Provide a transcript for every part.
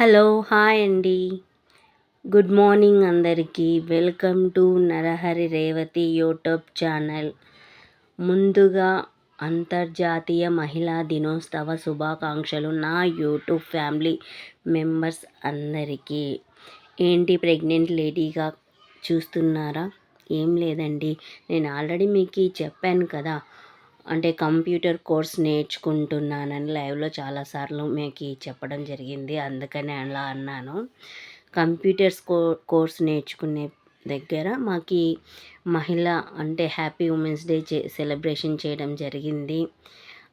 Hello hi అండి. Good morning అందరికీ. Welcome to Narahari Revathi YouTube channel. ముందుగా అంతర్జాతీయ మహిళా దినోత్సవ శుభాకాంక్షలు నా యూట్యూబ్ ఫ్యామిలీ మెంబర్స్ అందరికీ. ఏంటి ప్రెగ్నెంట్ లేడీగా చూస్తున్నారా? ఏం లేదండి. నేను ఆల్రెడీ మీకు చెప్పాను కదా. అంటే కంప్యూటర్ కోర్స్ నేర్చుకుంటున్నానని లైవ్లో చాలాసార్లు మీకు చెప్పడం జరిగింది. అందుకని అలా అన్నాను. కంప్యూటర్స్ కో కోర్స్ నేర్చుకునే దగ్గర మాకు మహిళ అంటే హ్యాపీ ఉమెన్స్ డే చే సెలబ్రేషన్ చేయడం జరిగింది.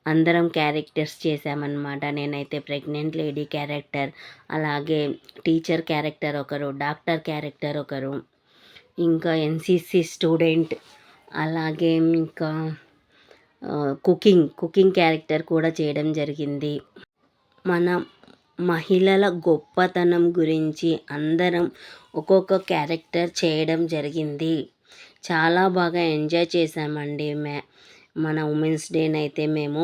అందరం క్యారెక్టర్స్ చేశామన్నమాట. నేనైతే ప్రెగ్నెంట్ లేడీ క్యారెక్టర్ అలాగే టీచర్ క్యారెక్టర్ ఒకరు డాక్టర్ క్యారెక్టర్ ఒకరు ఇంకా ఎన్సిసి స్టూడెంట్ అలాగే ఇంకా కుకింగ్ కుకింగ్ క్యారెక్టర్ కూడా చేయడం జరిగింది. మన మహిళల గొప్పతనం గురించి అందరం ఒక్కొక్క క్యారెక్టర్ చేయడం జరిగింది. చాలా బాగా ఎంజాయ్ చేసామండి మే మన ఉమెన్స్ డేని అయితే మేము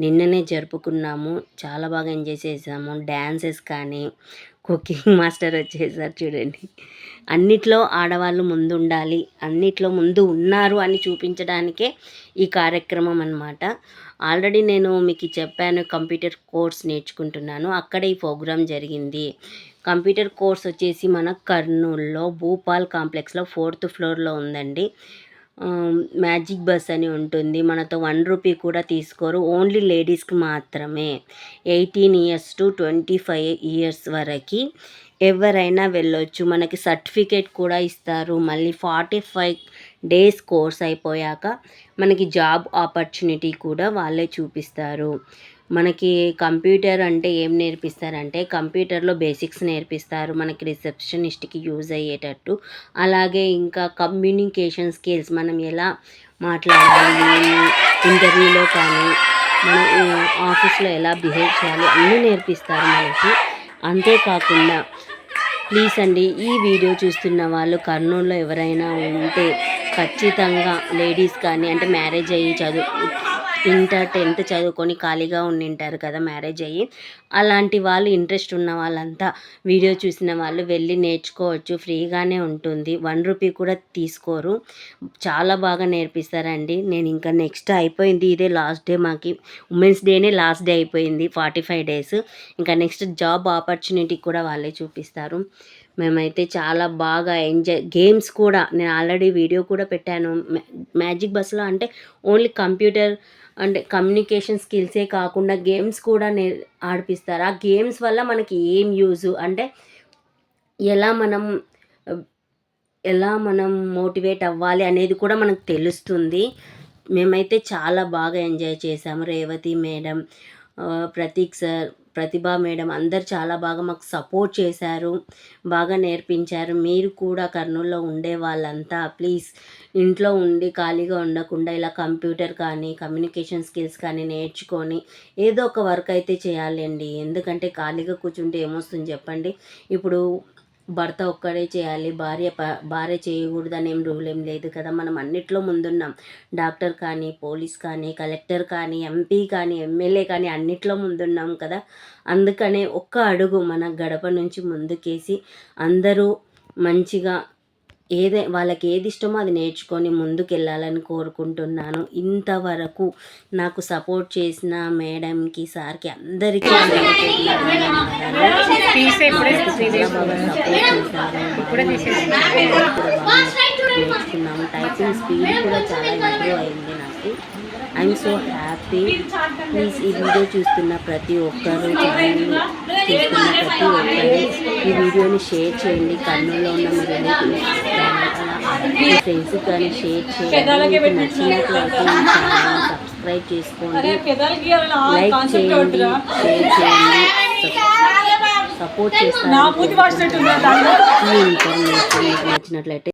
నిన్ననే జరుపుకున్నాము. చాలా బాగా ఎంజాయ్ చేసాము. డ్యాన్సెస్ కానీ కుకింగ్ మాస్టర్ వచ్చేసారు చూడండి. అన్నిట్లో ఆడవాళ్ళు ముందు ఉండాలి అన్నిట్లో ముందు ఉన్నారు అని చూపించడానికే ఈ కార్యక్రమం అనమాట ఆల్రెడీ నేను మీకు చెప్పాను కంప్యూటర్ కోర్స్ నేర్చుకుంటున్నాను. అక్కడ ఈ ప్రోగ్రాం జరిగింది. కంప్యూటర్ కోర్స్ వచ్చేసి మన కర్నూల్లో భూపాల్ కాంప్లెక్స్లో ఫోర్త్ ఫ్లోర్లో ఉందండి. మ్యాజిక్ బస్ అని ఉంటుంది. మనతో వన్ రూపీ కూడా తీసుకోరు. ఓన్లీ లేడీస్కి మాత్రమే. Eighteen years to twenty five years వరకు ఎవరైనా వెళ్ళొచ్చు. మనకి సర్టిఫికేట్ కూడా ఇస్తారు. మళ్ళీ ఫార్టీ ఫైవ్ డేస్ కోర్స్ అయిపోయాక మనకి జాబ్ ఆపర్చునిటీ కూడా వాళ్ళే చూపిస్తారు. మనకి కంప్యూటర్ అంటే ఏం నేర్పిస్తారంటే కంప్యూటర్లో బేసిక్స్ నేర్పిస్తారు. మనకి రిసెప్షనిస్ట్కి యూజ్ అయ్యేటట్టు. అలాగే ఇంకా కమ్యూనికేషన్ స్కిల్స్ మనం ఎలా మాట్లాడాలి ఇంటర్వ్యూలో కానీ మన ఆఫీస్లో ఎలా బిహేవ్ చేయాలి అన్నీ నేర్పిస్తారు మనకి. అంతేకాకుండా ప్లీజ్ అండి ఈ వీడియో చూస్తున్న వాళ్ళు కర్నూలులో ఎవరైనా ఉంటే ఖచ్చితంగా లేడీస్ కానీ అంటే మ్యారేజ్ అయ్యి చదువు ఇంటర్ టెన్త్ చదువుకొని ఖాళీగా ఉండింటారు కదా మ్యారేజ్ అయ్యి. అలాంటి వాళ్ళు ఇంట్రెస్ట్ ఉన్న వాళ్ళంతా వీడియో చూసిన వాళ్ళు వెళ్ళి నేర్చుకోవచ్చు ఫ్రీగానే ఉంటుంది. వన్ రూపీ కూడా తీసుకోరు. చాలా బాగా నేర్పిస్తారండి. నేను ఇంకా నెక్స్ట్ అయిపోయింది ఇదే లాస్ట్ డే మాకి. ఉమెన్స్ డేనే లాస్ట్ డే అయిపోయింది ఫార్టీ ఫైవ్ డేస్. ఇంకా నెక్స్ట్ జాబ్ ఆపర్చునిటీ కూడా వాళ్ళే చూపిస్తారు. మేమైతే చాలా బాగా ఎంజాయ్ గేమ్స్ కూడా నేను ఆల్రెడీ వీడియో కూడా పెట్టాను. మ్యాజిక్ బస్లో అంటే ఓన్లీ కంప్యూటర్ అంటే కమ్యూనికేషన్ స్కిల్సే కాకుండా గేమ్స్ కూడా నే ఆడిపిస్తారు. ఆ గేమ్స్ వల్ల మనకి ఏం యూజు అంటే ఎలా మనం ఎలా మనం మోటివేట్ అవ్వాలి అనేది కూడా మనకు తెలుస్తుంది. మేమైతే చాలా బాగా ఎంజాయ్ చేసాము. Revathi madam Prateek sir Pratibha madam అందరు చాలా బాగా మాకు సపోర్ట్ చేశారు బాగా నేర్పించారు. మీరు కూడా కర్నూలులో ఉండే వాళ్ళంతా ప్లీజ్ ఇంట్లో ఉండి ఖాళీగా ఉండకుండా ఇలా కంప్యూటర్ కానీ కమ్యూనికేషన్ స్కిల్స్ కానీ నేర్చుకొని ఏదో ఒక వర్క్ అయితే చేయాలండి. ఎందుకంటే ఖాళీగా కూర్చుంటే ఏమొస్తుంది చెప్పండి? ఇప్పుడు భర్త ఒక్కడే చేయాలి భార్య భార్య చేయకూడదని ఏం రూల్ ఏం లేదు కదా. మనం అన్నిట్లో ముందున్నాం. డాక్టర్ కానీ పోలీస్ కానీ కలెక్టర్ కానీ ఎంపీ కానీ ఎమ్మెల్యే కానీ అన్నిట్లో ముందున్నాం కదా. అందుకనే ఒక్క అడుగు మన గడప నుంచి ముందుకేసి అందరూ మంచిగా ఏదే వాళ్ళకి ఏది ఇష్టమో అది నేర్చుకొని ముందుకెళ్ళాలని కోరుకుంటున్నాను ఇంతవరకు నాకు సపోర్ట్ చేసిన మేడంకి సార్కి అందరికీ నేర్చుకున్నాము టైపింగ్ స్పీడ్ కూడా చాలా ఇంప్రూవ్ అయింది నాకు ఐఎమ్ సో హ్యాపీ ప్లీజ్ ఈ వీడియో చూస్తున్న ప్రతి ఒక్కరు ఛానల్ చూస్తున్న ప్రతి ఒక్కరు ఈ వీడియోని షేర్ చేయండి కర్నూలులో ఉన్న మీ రిలేటివ్స్ మీ ఫ్రెండ్స్ కానీ షేర్ చేయండి నచ్చినట్లయితే సబ్స్క్రైబ్ చేసుకోండి లైక్ చేయండి షేర్ చేయండి సపోర్ట్ చేస్తారు ఈ ఇన్ఫర్మేషన్ నచ్చినట్లయితే